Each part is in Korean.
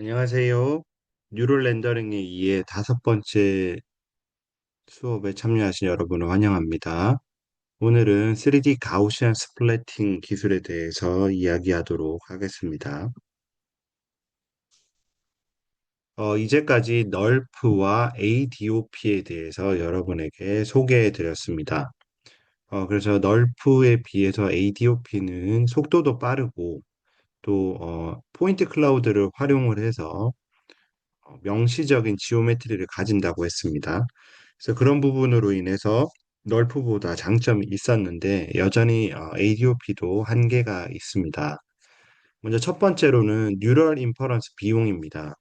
안녕하세요. 뉴럴 렌더링에 의해 다섯 번째 수업에 참여하신 여러분을 환영합니다. 오늘은 3D 가우시안 스플래팅 기술에 대해서 이야기하도록 하겠습니다. 어, 이제까지 널프와 ADOP에 대해서 여러분에게 소개해 드렸습니다. 어, 그래서 널프에 비해서 ADOP는 속도도 빠르고 또 어, 포인트 클라우드를 활용을 해서 어, 명시적인 지오메트리를 가진다고 했습니다. 그래서 그런 부분으로 인해서 널프보다 장점이 있었는데 여전히 ADOP도 한계가 있습니다. 먼저 첫 번째로는 뉴럴 인퍼런스 비용입니다.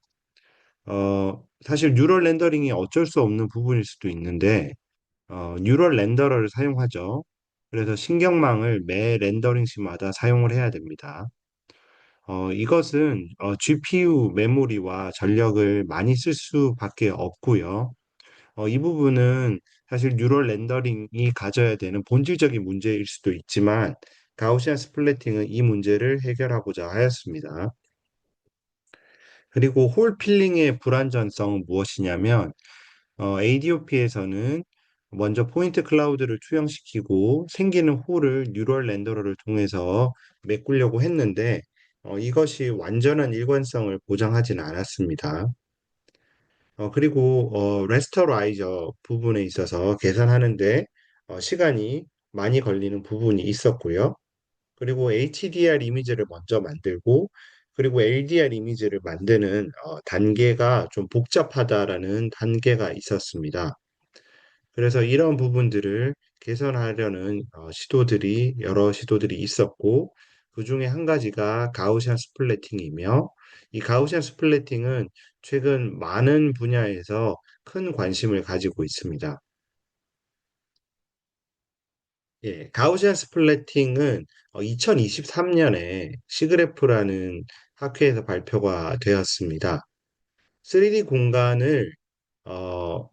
어, 사실 뉴럴 렌더링이 어쩔 수 없는 부분일 수도 있는데 어, 뉴럴 렌더러를 사용하죠. 그래서 신경망을 매 렌더링 시마다 사용을 해야 됩니다. 어, 이것은 어, GPU 메모리와 전력을 많이 쓸 수밖에 없고요. 어, 이 부분은 사실 뉴럴 렌더링이 가져야 되는 본질적인 문제일 수도 있지만 가우시안 스플래팅은 이 문제를 해결하고자 하였습니다. 그리고 홀 필링의 불완전성은 무엇이냐면 어, ADOP에서는 먼저 포인트 클라우드를 투영시키고 생기는 홀을 뉴럴 렌더러를 통해서 메꾸려고 했는데 어, 이것이 완전한 일관성을 보장하지는 않았습니다. 어, 그리고 어, 레스터라이저 부분에 있어서 계산하는데 어, 시간이 많이 걸리는 부분이 있었고요. 그리고 HDR 이미지를 먼저 만들고 그리고 LDR 이미지를 만드는 어, 단계가 좀 복잡하다라는 단계가 있었습니다. 그래서 이런 부분들을 개선하려는 어, 시도들이 여러 시도들이 있었고 그 중에 한 가지가 가우시안 스플래팅이며 이 가우시안 스플래팅은 최근 많은 분야에서 큰 관심을 가지고 있습니다. 예, 가우시안 스플래팅은 2023년에 시그래프라는 학회에서 발표가 되었습니다. 3D 공간을 어,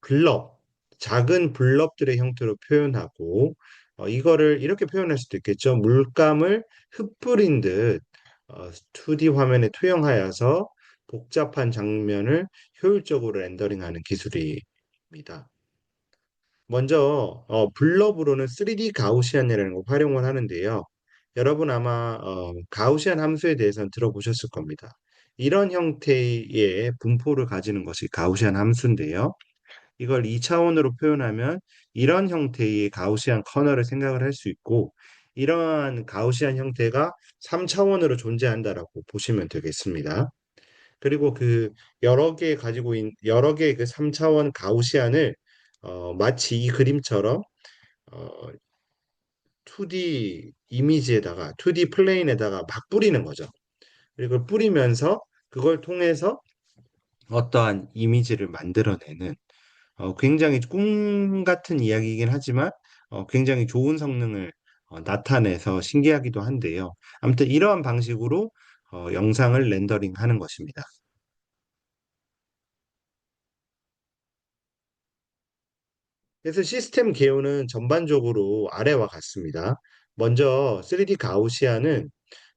블럭, 작은 블럭들의 형태로 표현하고 어, 이거를 이렇게 표현할 수도 있겠죠. 물감을 흩뿌린 듯 어, 2D 화면에 투영하여서 복잡한 장면을 효율적으로 렌더링하는 기술입니다. 먼저 어, 블럭으로는 3D 가우시안이라는 걸 활용을 하는데요. 여러분 아마 어, 가우시안 함수에 대해서는 들어보셨을 겁니다. 이런 형태의 분포를 가지는 것이 가우시안 함수인데요. 이걸 2차원으로 표현하면 이런 형태의 가우시안 커널을 생각을 할 수 있고 이러한 가우시안 형태가 3차원으로 존재한다라고 보시면 되겠습니다. 그리고 그 여러 개 가지고 있는 여러 개의 그 3차원 가우시안을 어, 마치 이 그림처럼 어, 2D 이미지에다가 2D 플레인에다가 막 뿌리는 거죠. 그리고 뿌리면서 그걸 통해서 어떠한 이미지를 만들어내는 어, 굉장히 꿈 같은 이야기이긴 하지만 어, 굉장히 좋은 성능을 어, 나타내서 신기하기도 한데요. 아무튼 이러한 방식으로 어, 영상을 렌더링 하는 것입니다. 그래서 시스템 개요는 전반적으로 아래와 같습니다. 먼저 3D 가우시안은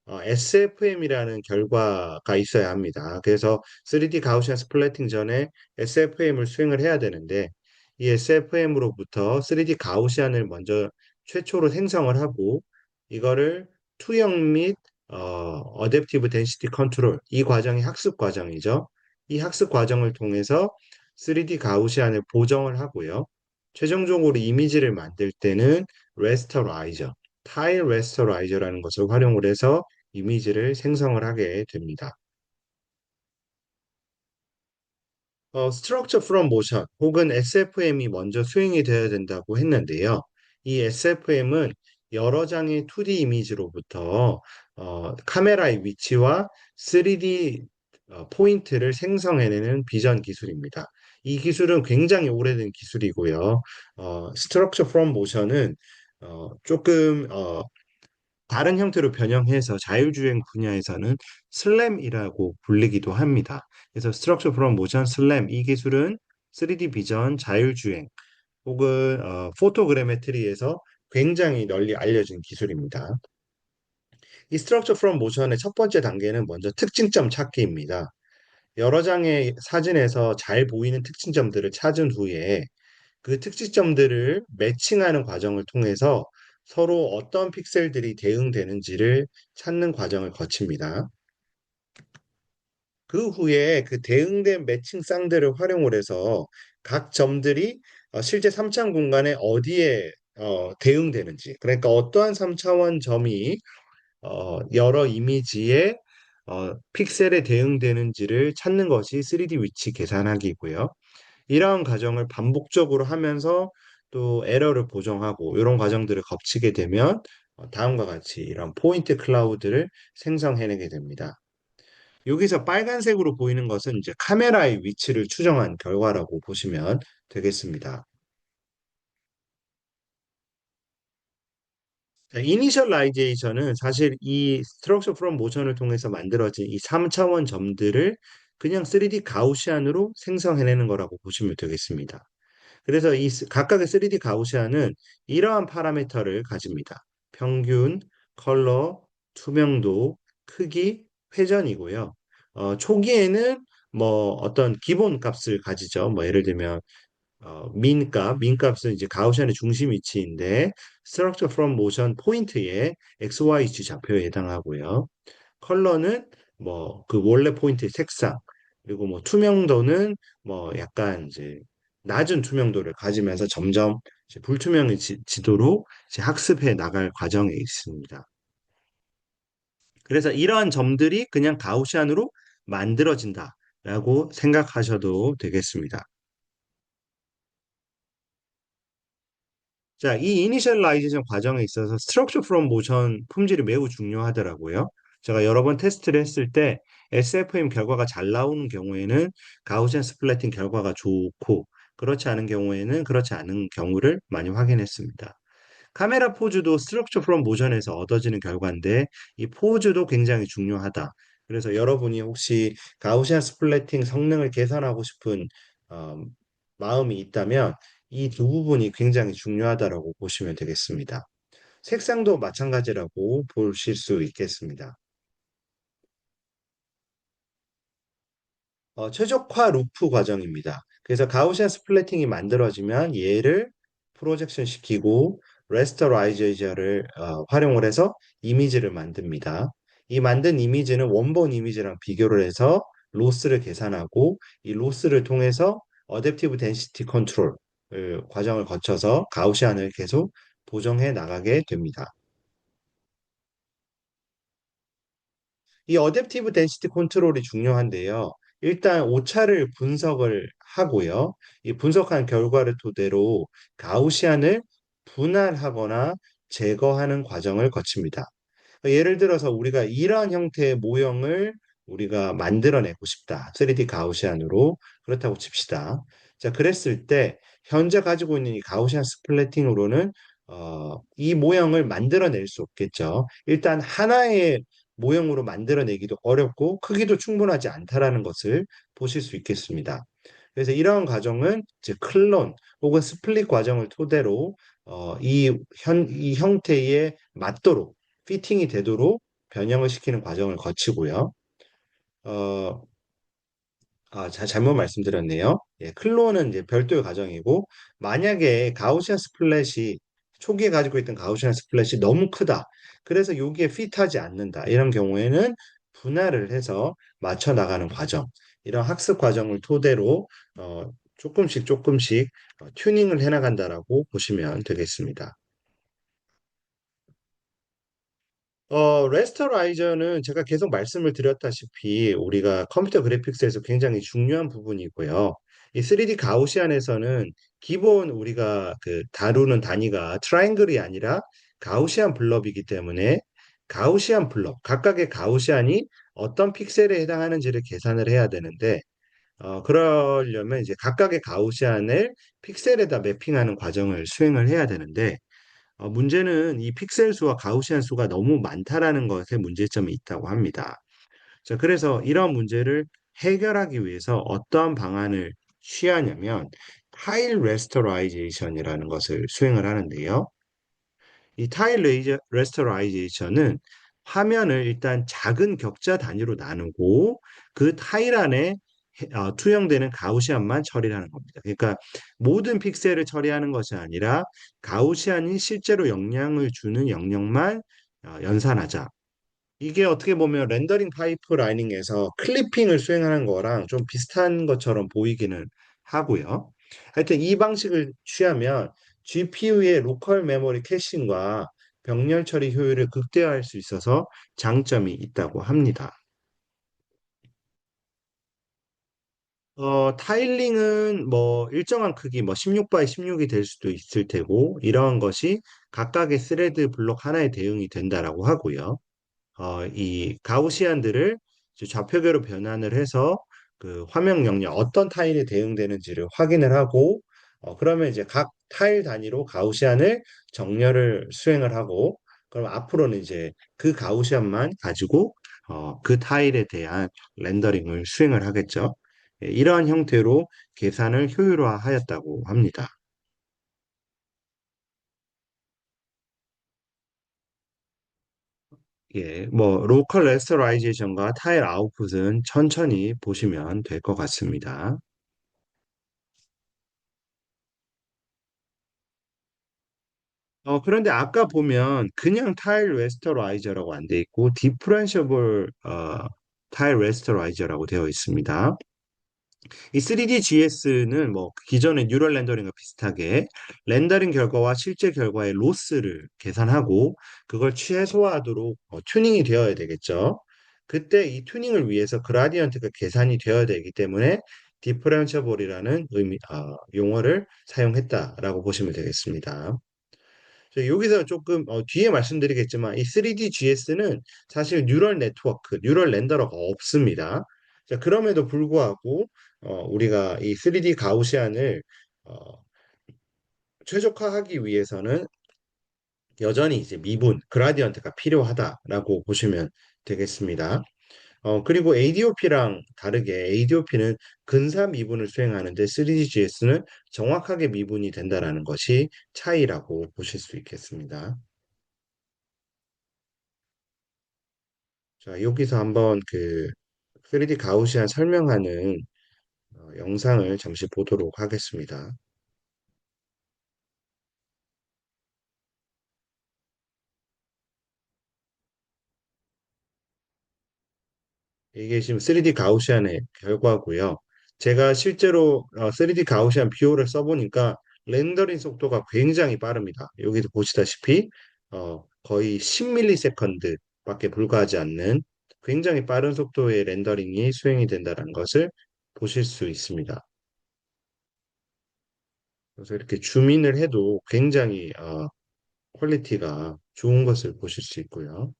어, SFM이라는 결과가 있어야 합니다. 그래서 3D 가우시안 스플래팅 전에 SFM을 수행을 해야 되는데 이 SFM으로부터 3D 가우시안을 먼저 최초로 생성을 하고 이거를 투영 및 어, 어댑티브 덴시티 컨트롤 이 과정이 학습 과정이죠. 이 학습 과정을 통해서 3D 가우시안을 보정을 하고요. 최종적으로 이미지를 만들 때는 레스터라이저, 타일 레스터라이저라는 것을 활용을 해서 이미지를 생성을 하게 됩니다. 어, Structure from Motion 혹은 SFM이 먼저 수행이 되어야 된다고 했는데요. 이 SFM은 여러 장의 2D 이미지로부터 어, 카메라의 위치와 3D 어, 포인트를 생성해내는 비전 기술입니다. 이 기술은 굉장히 오래된 기술이고요. 어, Structure from Motion은 어, 조금 어, 다른 형태로 변형해서 자율주행 분야에서는 슬램이라고 불리기도 합니다. 그래서 스트럭처 프롬 모션 슬램 이 기술은 3D 비전 자율주행 혹은 어, 포토그래메트리에서 굉장히 널리 알려진 기술입니다. 이 Structure from Motion의 첫 번째 단계는 먼저 특징점 찾기입니다. 여러 장의 사진에서 잘 보이는 특징점들을 찾은 후에 그 특징점들을 매칭하는 과정을 통해서 서로 어떤 픽셀들이 대응되는지를 찾는 과정을 거칩니다. 그 후에 그 대응된 매칭 쌍들을 활용을 해서 각 점들이 어, 실제 3차원 공간에 어디에 어, 대응되는지, 그러니까 어떠한 3차원 점이 어, 여러 이미지에 어, 픽셀에 대응되는지를 찾는 것이 3D 위치 계산하기고요. 이러한 과정을 반복적으로 하면서 또 에러를 보정하고 이런 과정들을 거치게 되면 어, 다음과 같이 이런 포인트 클라우드를 생성해내게 됩니다. 여기서 빨간색으로 보이는 것은 이제 카메라의 위치를 추정한 결과라고 보시면 되겠습니다. 이니셜 라이제이션은 사실 이 스트럭처 프롬 모션을 통해서 만들어진 이 3차원 점들을 그냥 3D 가우시안으로 생성해내는 거라고 보시면 되겠습니다. 그래서 이 각각의 3D 가우시안은 이러한 파라미터를 가집니다. 평균, 컬러, 투명도, 크기, 회전이고요. 어, 초기에는 뭐 어떤 기본 값을 가지죠. 뭐 예를 들면 어, 민값, 민값은 이제 가우시안의 중심 위치인데 structure from motion 포인트의 XYZ 좌표에 해당하고요. 컬러는 뭐 그 원래 포인트의 색상 그리고 뭐 투명도는 뭐 약간 이제 낮은 투명도를 가지면서 점점 불투명해지도록 학습해 나갈 과정에 있습니다. 그래서 이러한 점들이 그냥 가우시안으로 만들어진다라고 생각하셔도 되겠습니다. 자, 이 이니셜라이제이션 과정에 있어서 Structure from Motion 품질이 매우 중요하더라고요. 제가 여러 번 테스트를 했을 때 SFM 결과가 잘 나오는 경우에는 가우시안 스플래팅 결과가 좋고 그렇지 않은 경우에는 그렇지 않은 경우를 많이 확인했습니다. 카메라 포즈도 스트럭처 프롬 모션에서 얻어지는 결과인데 이 포즈도 굉장히 중요하다. 그래서 여러분이 혹시 가우시안 스플래팅 성능을 개선하고 싶은 어, 마음이 있다면 이 두 부분이 굉장히 중요하다라고 보시면 되겠습니다. 색상도 마찬가지라고 보실 수 있겠습니다. 어, 최적화 루프 과정입니다. 그래서 가우시안 스플래팅이 만들어지면 얘를 프로젝션 시키고 레스터라이저를 어, 활용을 해서 이미지를 만듭니다. 이 만든 이미지는 원본 이미지랑 비교를 해서 로스를 계산하고 이 로스를 통해서 어댑티브 덴시티 컨트롤 과정을 거쳐서 가우시안을 계속 보정해 나가게 됩니다. 이 어댑티브 덴시티 컨트롤이 중요한데요. 일단 오차를 분석을 하고요. 이 분석한 결과를 토대로 가우시안을 분할하거나 제거하는 과정을 거칩니다. 예를 들어서 우리가 이러한 형태의 모형을 우리가 만들어내고 싶다. 3D 가우시안으로 그렇다고 칩시다. 자, 그랬을 때 현재 가지고 있는 이 가우시안 스플래팅으로는 어, 이 모형을 만들어낼 수 없겠죠. 일단 하나의 모형으로 만들어내기도 어렵고 크기도 충분하지 않다라는 것을 보실 수 있겠습니다. 그래서 이러한 과정은 이제 클론 혹은 스플릿 과정을 토대로 어, 이, 현, 이 형태에 맞도록 피팅이 되도록 변형을 시키는 과정을 거치고요. 어, 아, 자, 잘못 말씀드렸네요. 예, 클론은 이제 별도의 과정이고 만약에 가우시안 스플랫이 초기에 가지고 있던 가우시안 스플랫이 너무 크다. 그래서 여기에 핏하지 않는다. 이런 경우에는 분할을 해서 맞춰 나가는 과정. 이런 학습 과정을 토대로 어, 조금씩 조금씩 어, 튜닝을 해 나간다라고 보시면 되겠습니다. 어, 레스터라이저는 제가 계속 말씀을 드렸다시피 우리가 컴퓨터 그래픽스에서 굉장히 중요한 부분이고요. 이 3D 가우시안에서는 기본 우리가 그 다루는 단위가 트라이앵글이 아니라 가우시안 블럭이기 때문에 가우시안 블럭, 각각의 가우시안이 어떤 픽셀에 해당하는지를 계산을 해야 되는데 어, 그러려면 이제 각각의 가우시안을 픽셀에다 매핑하는 과정을 수행을 해야 되는데 어, 문제는 이 픽셀 수와 가우시안 수가 너무 많다라는 것에 문제점이 있다고 합니다. 자, 그래서 이런 문제를 해결하기 위해서 어떠한 방안을 취하냐면 타일 레스터라이제이션이라는 것을 수행을 하는데요. 이 타일 레스터라이제이션은 화면을 일단 작은 격자 단위로 나누고 그 타일 안에 어, 투영되는 가우시안만 처리를 하는 겁니다. 그러니까 모든 픽셀을 처리하는 것이 아니라 가우시안이 실제로 영향을 주는 영역만 어, 연산하자. 이게 어떻게 보면 렌더링 파이프라이닝에서 클리핑을 수행하는 거랑 좀 비슷한 것처럼 보이기는 하고요. 하여튼 이 방식을 취하면 GPU의 로컬 메모리 캐싱과 병렬 처리 효율을 극대화할 수 있어서 장점이 있다고 합니다. 어, 타일링은 뭐 일정한 크기, 뭐 16 x 16이 될 수도 있을 테고, 이러한 것이 각각의 스레드 블록 하나에 대응이 된다라고 하고요. 어, 이 가우시안들을 좌표계로 변환을 해서 그 화면 영역 어떤 타일에 대응되는지를 확인을 하고 어, 그러면 이제 각 타일 단위로 가우시안을 정렬을 수행을 하고 그럼 앞으로는 이제 그 가우시안만 가지고 어, 그 타일에 대한 렌더링을 수행을 하겠죠. 예, 이러한 형태로 계산을 효율화하였다고 합니다. 예, 뭐 로컬 레스터라이제이션과 타일 아웃풋은 천천히 보시면 될 것 같습니다. 어, 그런데 아까 보면 그냥 타일 레스터라이저라고 안 돼 있고 디프렌셔블 어, 타일 레스터라이저라고 되어 있습니다. 이 3D GS는 뭐 기존의 뉴럴 렌더링과 비슷하게 렌더링 결과와 실제 결과의 로스를 계산하고 그걸 최소화하도록 어, 튜닝이 되어야 되겠죠. 그때 이 튜닝을 위해서 그라디언트가 계산이 되어야 되기 때문에 디퍼런셔블이라는 의미, 어, 용어를 사용했다라고 보시면 되겠습니다. 저 여기서 조금 어, 뒤에 말씀드리겠지만 이 3D GS는 사실 뉴럴 네트워크, 뉴럴 렌더러가 없습니다. 자, 그럼에도 불구하고 어, 우리가 이 3D 가우시안을 어, 최적화하기 위해서는 여전히 이제 미분, 그라디언트가 필요하다라고 보시면 되겠습니다. 어, 그리고 ADOP랑 다르게 ADOP는 근사 미분을 수행하는데 3DGS는 정확하게 미분이 된다라는 것이 차이라고 보실 수 있겠습니다. 자, 여기서 한번 그 3D 가우시안 설명하는 어, 영상을 잠시 보도록 하겠습니다. 이게 지금 3D 가우시안의 결과고요. 제가 실제로 3D 가우시안 비오를 써보니까 렌더링 속도가 굉장히 빠릅니다. 여기도 보시다시피 어, 거의 10ms밖에 불과하지 않는 굉장히 빠른 속도의 렌더링이 수행이 된다는 것을 보실 수 있습니다. 그래서 이렇게 줌인을 해도 굉장히 어, 퀄리티가 좋은 것을 보실 수 있고요.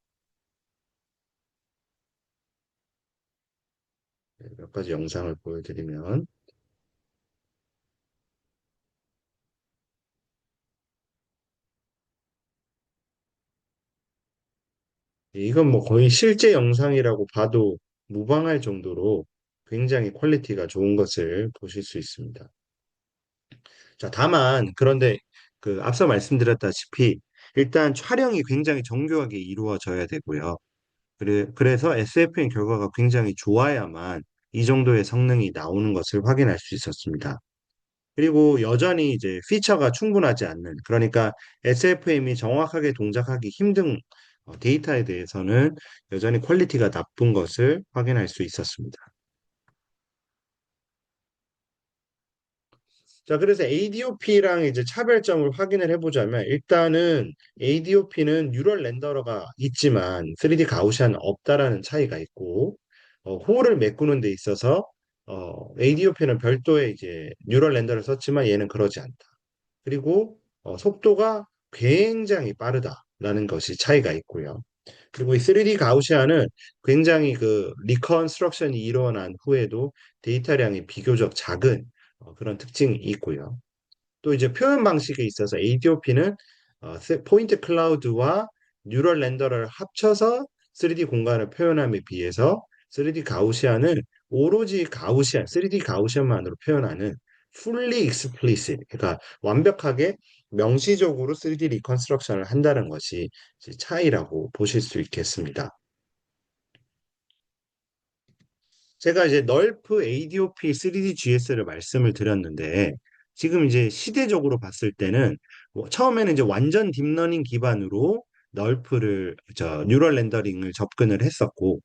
네, 몇 가지 영상을 보여드리면 이건 뭐 거의 실제 영상이라고 봐도 무방할 정도로 굉장히 퀄리티가 좋은 것을 보실 수 있습니다. 자, 다만 그런데 그 앞서 말씀드렸다시피 일단 촬영이 굉장히 정교하게 이루어져야 되고요. 그래, 그래서 SFN 결과가 굉장히 좋아야만 이 정도의 성능이 나오는 것을 확인할 수 있었습니다. 그리고 여전히 이제 피처가 충분하지 않는, 그러니까 SFM이 정확하게 동작하기 힘든 어, 데이터에 대해서는 여전히 퀄리티가 나쁜 것을 확인할 수 있었습니다. 자, 그래서 ADOP랑 이제 차별점을 확인을 해보자면, 일단은 ADOP는 뉴럴 렌더러가 있지만 3D 가우시안 없다라는 차이가 있고, 어, 홀을 메꾸는 데 있어서 어, ADOP는 별도의 이제 뉴럴 렌더를 썼지만 얘는 그러지 않다. 그리고 어, 속도가 굉장히 빠르다라는 것이 차이가 있고요. 그리고 이 3D 가우시안은 굉장히 그 리컨스트럭션이 일어난 후에도 데이터량이 비교적 작은 어, 그런 특징이 있고요. 또 이제 표현 방식에 있어서 ADOP는 어, 포인트 클라우드와 뉴럴 렌더를 합쳐서 3D 공간을 표현함에 비해서 3D 가우시안은 오로지 가우시안, 3D 가우시안만으로 표현하는 fully explicit, 그러니까 완벽하게 명시적으로 3D 리컨스트럭션을 한다는 것이 차이라고 보실 수 있겠습니다. 제가 이제 널프 ADOP 3D GS를 말씀을 드렸는데 지금 이제 시대적으로 봤을 때는 뭐 처음에는 이제 완전 딥러닝 기반으로 널프를 저 뉴럴 렌더링을 접근을 했었고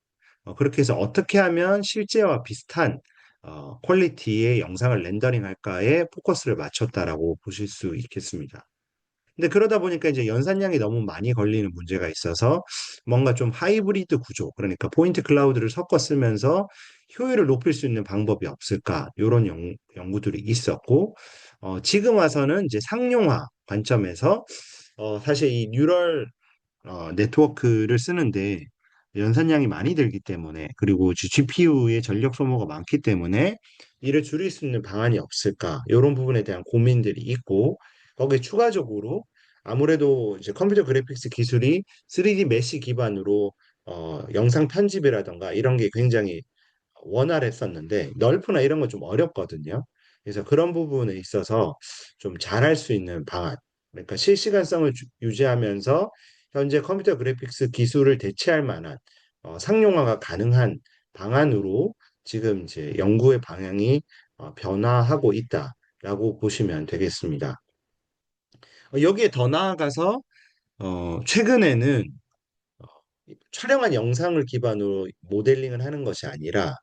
어, 그렇게 해서 어떻게 하면 실제와 비슷한 어, 퀄리티의 영상을 렌더링 할까에 포커스를 맞췄다라고 보실 수 있겠습니다. 근데 그러다 보니까 이제 연산량이 너무 많이 걸리는 문제가 있어서 뭔가 좀 하이브리드 구조, 그러니까 포인트 클라우드를 섞어 쓰면서 효율을 높일 수 있는 방법이 없을까? 이런 연, 연구들이 있었고, 어, 지금 와서는 이제 상용화 관점에서 어, 사실 이 뉴럴 어, 네트워크를 쓰는데 연산량이 많이 들기 때문에 그리고 GPU의 전력 소모가 많기 때문에 이를 줄일 수 있는 방안이 없을까 이런 부분에 대한 고민들이 있고 거기에 추가적으로 아무래도 이제 컴퓨터 그래픽스 기술이 3D 메시 기반으로 어, 영상 편집이라던가 이런 게 굉장히 원활했었는데 널프나 이런 건 좀 어렵거든요. 그래서 그런 부분에 있어서 좀 잘할 수 있는 방안, 그러니까 실시간성을 주- 유지하면서 현재 컴퓨터 그래픽스 기술을 대체할 만한 어, 상용화가 가능한 방안으로 지금 이제 연구의 방향이 어, 변화하고 있다라고 보시면 되겠습니다. 어, 여기에 더 나아가서 어, 최근에는 어, 촬영한 영상을 기반으로 모델링을 하는 것이 아니라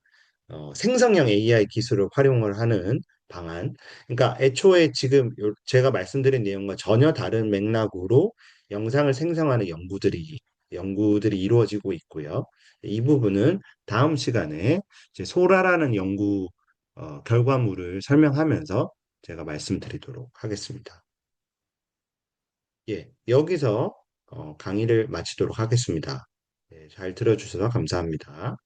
어, 생성형 AI 기술을 활용을 하는 방안. 그러니까 애초에 지금 요- 제가 말씀드린 내용과 전혀 다른 맥락으로 영상을 생성하는 연구들이 연구들이 이루어지고 있고요. 이 부분은 다음 시간에 소라라는 연구 어, 결과물을 설명하면서 제가 말씀드리도록 하겠습니다. 예, 여기서 어, 강의를 마치도록 하겠습니다. 예, 잘 들어주셔서 감사합니다.